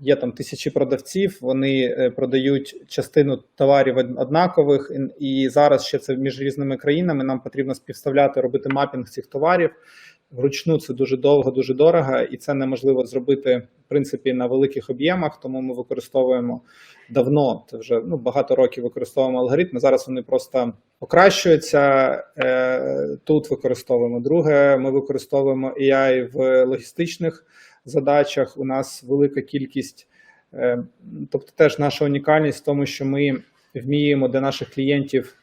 Є там тисячі продавців, вони е, продають частину товарів однакових, і- і зараз ще це між різними країнами. Нам потрібно співставляти, робити мапінг цих товарів. Вручну це дуже довго, дуже дорого, і це неможливо зробити в принципі на великих об'ємах. Тому ми використовуємо давно. Це вже ну багато років використовуємо алгоритми. Зараз вони просто покращуються. Е, тут використовуємо. Друге, ми використовуємо AI в логістичних задачах. У нас велика кількість, е, тобто теж наша унікальність в тому, що ми вміємо для наших клієнтів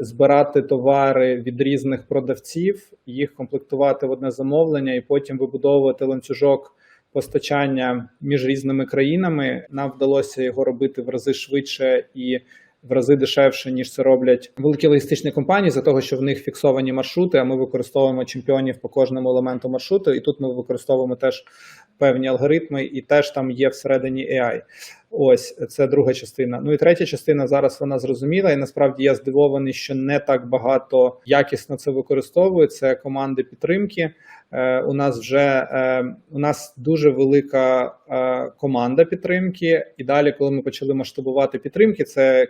збирати товари від різних продавців, їх комплектувати в одне замовлення і потім вибудовувати ланцюжок постачання між різними країнами. Нам вдалося його робити в рази швидше і в рази дешевше, ніж це роблять великі логістичні компанії, за того, що в них фіксовані маршрути. А ми використовуємо чемпіонів по кожному елементу маршруту, і тут ми використовуємо теж певні алгоритми, і теж там є всередині AI. Ось це друга частина. Ну і третя частина зараз вона зрозуміла. І насправді я здивований, що не так багато якісно це використовують. Це команди підтримки. Е, у нас вже е, у нас дуже велика е, команда підтримки. І далі, коли ми почали масштабувати підтримки, це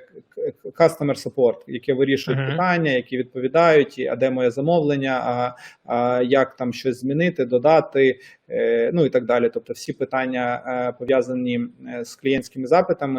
customer support, яке вирішують Мгм. питання, які відповідають, і, а де моє замовлення, а, а як там щось змінити, додати, е, ну і так далі. Тобто, всі питання е, пов'язані е, з клієнтськими запитами.